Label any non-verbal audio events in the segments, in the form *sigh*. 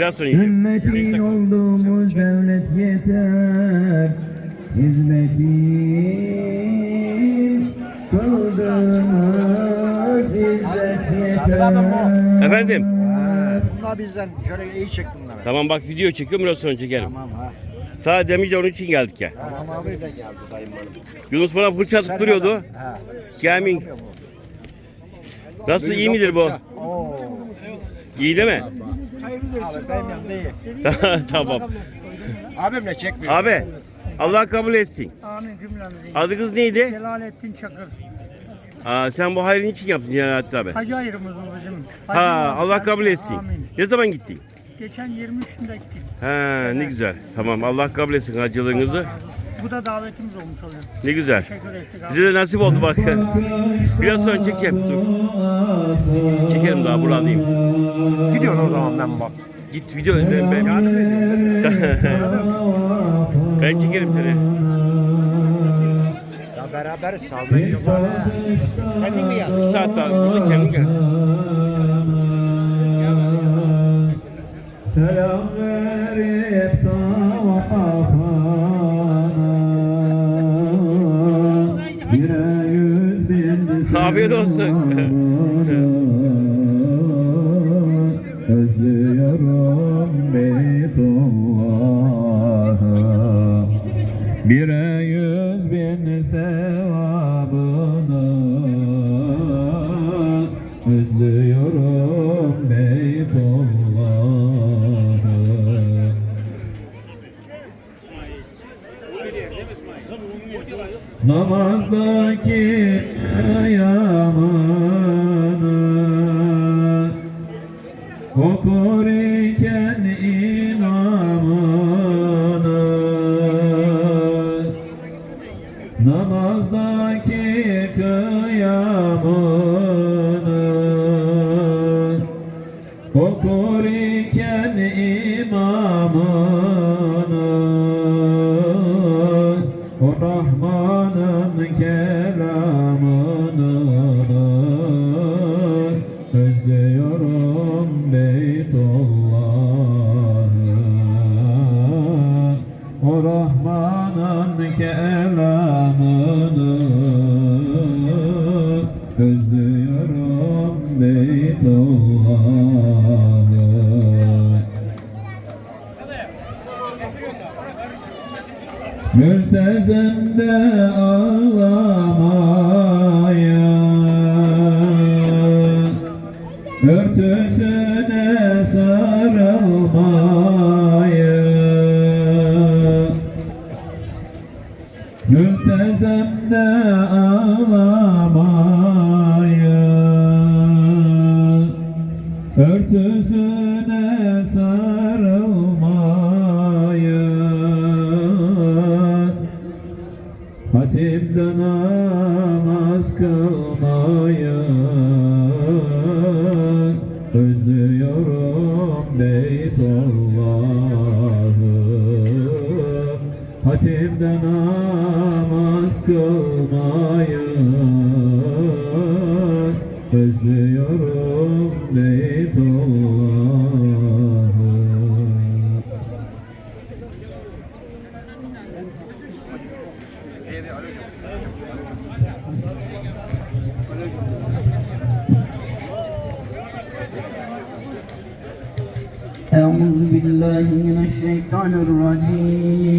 Biraz sonra yiyeceğim. Ümmetin olduğumuz devlet yeter Hizmetin kıldığımız izzet yeter Efendim? Bunlar bizden. Şöyle iyi çek bunları. Tamam bak video çekiyorum biraz sonra çekerim. Tamam ha. Ta demirce onun için geldik ya. Tamam abi de geldi dayım benim. Yunus bana fırça atıp duruyordu. Ha. Nasıl iyi midir bu? Oo. İyi değil mi? Abi dayım yanında iyi. tamam. Abimle çekmiyor. Abi Allah kabul etsin. Amin cümlemizi. Adınız neydi? Celalettin Çakır. Aa, sen bu hayrın için yaptın Celalettin abi. Hacı ayrımız o bizim. Ha Hacımız- Allah kabul etsin. Amin. Ne zaman gittin? Geçen 23'ünde gittik. Ha ne güzel. Tamam Allah kabul etsin hacılığınızı. Bu da davetimiz olmuş oluyor. Ne güzel. Teşekkür ettik abi. Bize de nasip oldu bak. Biraz sonra çekeceğim. Dur. Çekerim daha buradayım. Gidiyorsun o zaman ben bak. Git video ben, ben, *laughs* ben çekerim seni. Ya beraber salmayı yok. Kendin mi geldin? Bir saat daha burada kendim gel. Selam verip Afiyet olsun. *laughs* Özlüyorum yüz bin sevabını Özlüyorum Beytullah'ı Namazdaki Namazdaki kıyamını Okur iken imamını O Rahman'ın kelamını Özlüyorum Beytullah'ı. O Rahman'ın kelamını Mültezemde ağlamaya Örtüsüne sarılmaya Mültezemde ağlamaya Örtüsüne Hatipte namaz kılmaya Özlüyorum Beytullah'ı أعوذ بالله من الشيطان الرجيم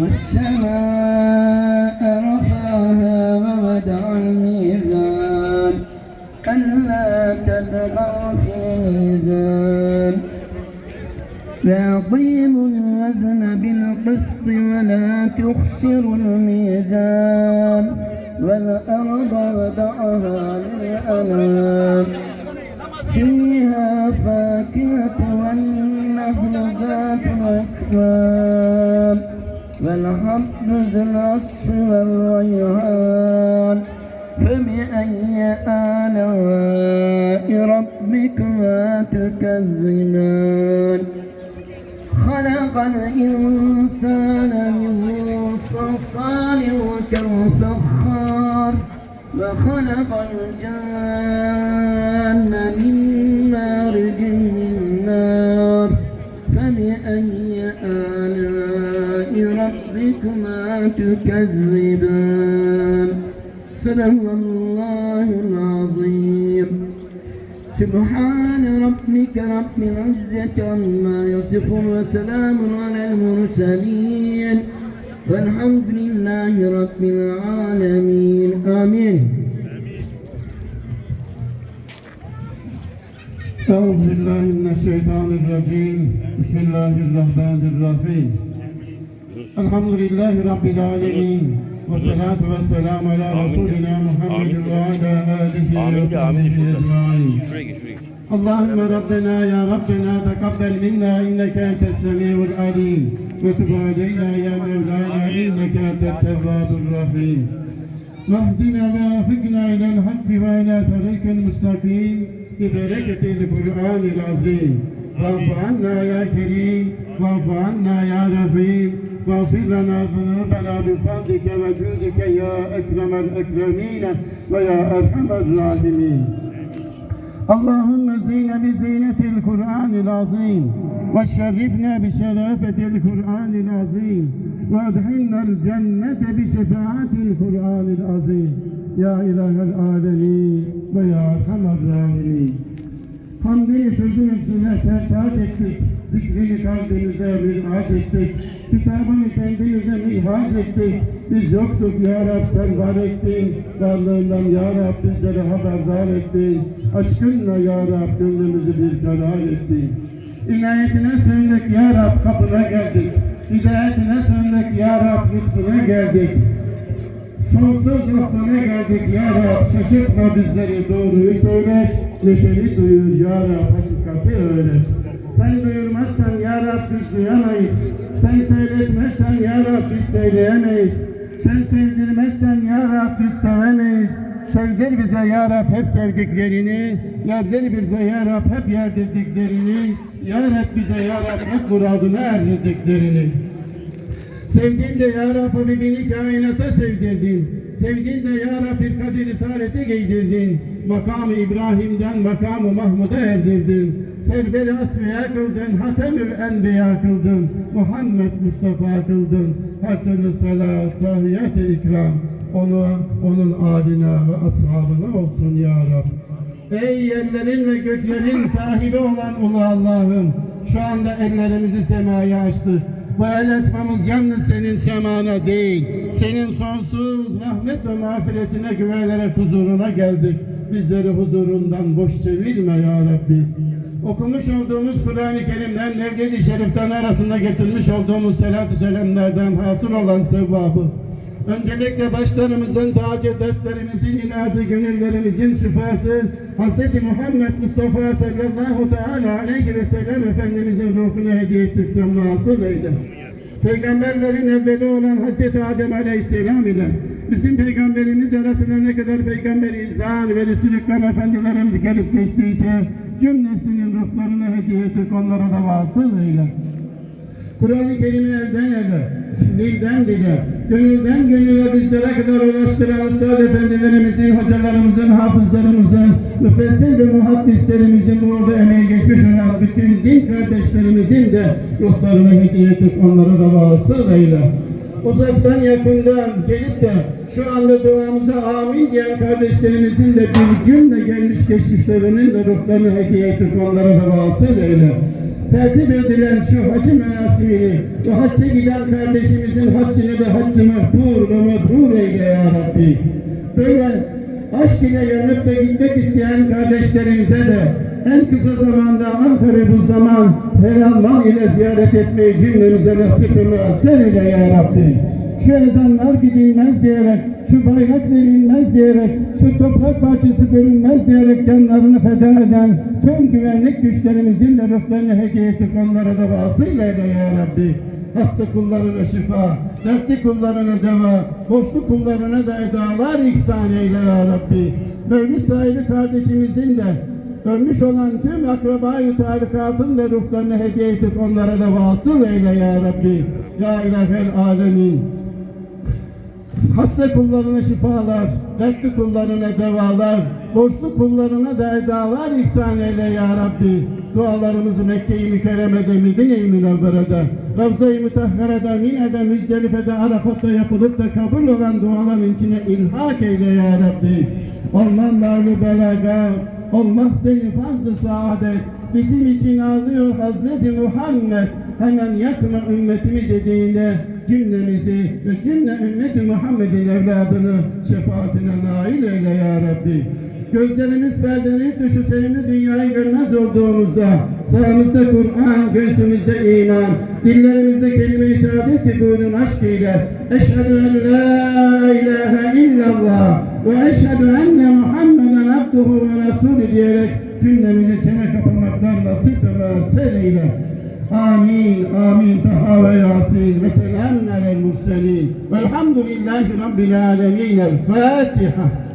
والسماء رفعها ووضع الميزان ألا تبغوا في الميزان وأقيموا طيب الوزن بالقسط ولا تخسروا الميزان. والأرض وضعها للأنام. فيها فاكهة والنخل ذات أكفان والحمد ذو العصف والريحان. فبأي آلاء ربكما تكذبان. خلق الإنسان من صلصال كالفخار وخلق الجان ربكما تكذبان صدق الله العظيم سبحان ربك رب العزة عما يصفون وسلام على المرسلين والحمد لله رب العالمين. آمين. أعوذ بالله من الشيطان الرجيم. بسم الله الرحمن الرحيم. الحمد لله رب العالمين والصلاة والسلام على رسولنا محمد وعلى آله وصحبه. أجمعين. اللهم ربنا يا ربنا تقبل منا إنك أنت السميع العليم. وتب علينا يا مولانا إنك أنت التواب الرحيم. واهدنا ووفقنا إلى الحق وإلى طريق المستقيم ببركة القرآن العظيم. واعف عنا يا كريم واعف عنا يا رحيم. واغفر لنا ذنوبنا بفضلك وجودك يا أكرم الأكرمين ويا أرحم الراحمين اللهم زينا بزينة القرآن العظيم وشرفنا بشرافة القرآن العظيم وادخلنا الجنة بشفاعة القرآن العظيم يا إله العالمين ويا أرحم الراحمين Hamdini sözün hepsine tertaat ettik. Zikrini kalbimize mirat ettik. Kitabını kendimize mihaz ettik. Biz yoktuk ya Rab sen var ettin. Varlığından ya Rab bizleri haberdar ettin. Aşkınla ya Rab gönlümüzü bir karar ettin. İnayetine sığındık ya Rab kapına geldik. Hidayetine sığındık ya Rab lütfuna geldik. Sonsuz lütfuna geldik ya Rab şaşırtma bizleri doğruyu söyle Neşeli duyur ya Rab hakikati öğret Sen duyurmazsan ya Rab biz duyamayız Sen söyletmezsen ya Rab biz söyleyemeyiz Sen sevdirmezsen ya Rab biz sevemeyiz Sevdir bize ya Rab hep sevdiklerini Yerdir bize ya Rab hep yerdirdiklerini Ya Rab bize ya Rab hep muradına erdirdiklerini Sevdin de ya Rab Habibini kainata sevdirdin. Sevdin de ya Rab bir kadir risalete giydirdin. Makamı İbrahim'den makamı Mahmud'a erdirdin. Server-i asfiya kıldın, hatemül enbiya kıldın. Muhammed Mustafa kıldın. Her türlü salat, tahiyyat-ı ikram. Onu, onun âline ve ashabına olsun ya Rab. Ey yerlerin ve göklerin sahibi olan ulu Allah'ım, şu anda ellerimizi semaya açtık. Bu el açmamız yalnız senin semana değil, senin sonsuz rahmet ve mağfiretine güvenerek huzuruna geldik. Bizleri huzurundan boş çevirme ya Rabbi. Okumuş olduğumuz Kur'an-ı Kerim'den, Mevlid-i Şerif'ten arasında getirmiş olduğumuz selatü selamlardan hasıl olan sevabı, Öncelikle başlarımızın tac dertlerimizin ilacı, gönüllerimizin şifası Hz. Muhammed Mustafa sallallahu teala aleyhi ve sellem Efendimizin ruhuna hediye ettik sen vasıl eyle. Peygamberlerin evveli olan Hz. Adem aleyhisselam ile bizim peygamberimiz arasında ne kadar peygamberi izan ve Resul-i Ekrem efendilerimiz gelip geçtiyse cümlesinin ruhlarına hediye ettik onlara da vasıl eyle. Kur'an-ı Kerim'i elden ele, dilden dile, gönülden gönüle bizlere kadar ulaştıran Üstad Efendilerimizin, hocalarımızın, hafızlarımızın, müfessir ve muhaddislerimizin burada emeği geçmiş olan bütün din kardeşlerimizin de ruhlarına hediye ettik, onlara da vasıl eyle. Uzaktan yakından gelip de şu anda duamıza amin diyen kardeşlerimizin de bir cümle gelmiş geçmişlerinin de ruhlarını hediye ettik, onlara da vasıl eyle tertip edilen şu hacı merasimini ve hacca giden kardeşimizin haccını da haccı mehbur ve mebrur eyle ya Rabbi. Böyle aşk ile yanıp da gitmek isteyen kardeşlerimize de en kısa zamanda Ankara bu zaman helal mal ile ziyaret etmeyi cümlemize nasip eyle sen ile ya Rabbi. Şu ezanlar gidilmez diyerek şu bayrak verilmez diyerek, şu toprak parçası bölünmez diyerek canlarını feda eden tüm güvenlik güçlerimizin de ruhlarını hediye ettik onlara da vasıyla eyle ya Rabbi. Hasta kullarına şifa, dertli kullarına deva, borçlu kullarına da edalar ihsan eyle ya Rabbi. Mevlid sahibi kardeşimizin de ölmüş olan tüm akrabayı tarikatın da ruhlarını hediye ettik onlara da vasıl eyle ya Rabbi. Ya ilahel alemin. Hasta kullarına şifalar, dertli kullarına devalar, borçlu kullarına da edalar ihsan eyle ya Rabbi. Dualarımızı Mekke-i Mükerreme'de, Medine-i Münevvere'de, Ravza-i Mütahhare'de, Mine'de, Müzdelife'de, Arafat'ta yapılıp da kabul olan duaların içine ilhak eyle ya Rabbi. Olman varlı belaga, olmaz seni fazla saadet, bizim için ağlıyor Hazreti Muhammed. Hemen yakma ümmetimi dediğinde cümlemizi ve cümle ümmeti Muhammed'in evladını şefaatine nail eyle ya Rabbi. Gözlerimiz perdelenip de şu sevimli dünyayı görmez olduğumuzda sağımızda Kur'an, göğsümüzde iman, dillerimizde kelime-i şehadet buyurun aşk ile Eşhedü en la ilahe illallah ve eşhedü enne Muhammeden abduhu ve resulü diyerek cümlemizi çene kapamaktan nasip ve eyle. آمين آمين. طه وياسين وسلام على المرسلين. والحمد لله رب العالمين. الفاتحة.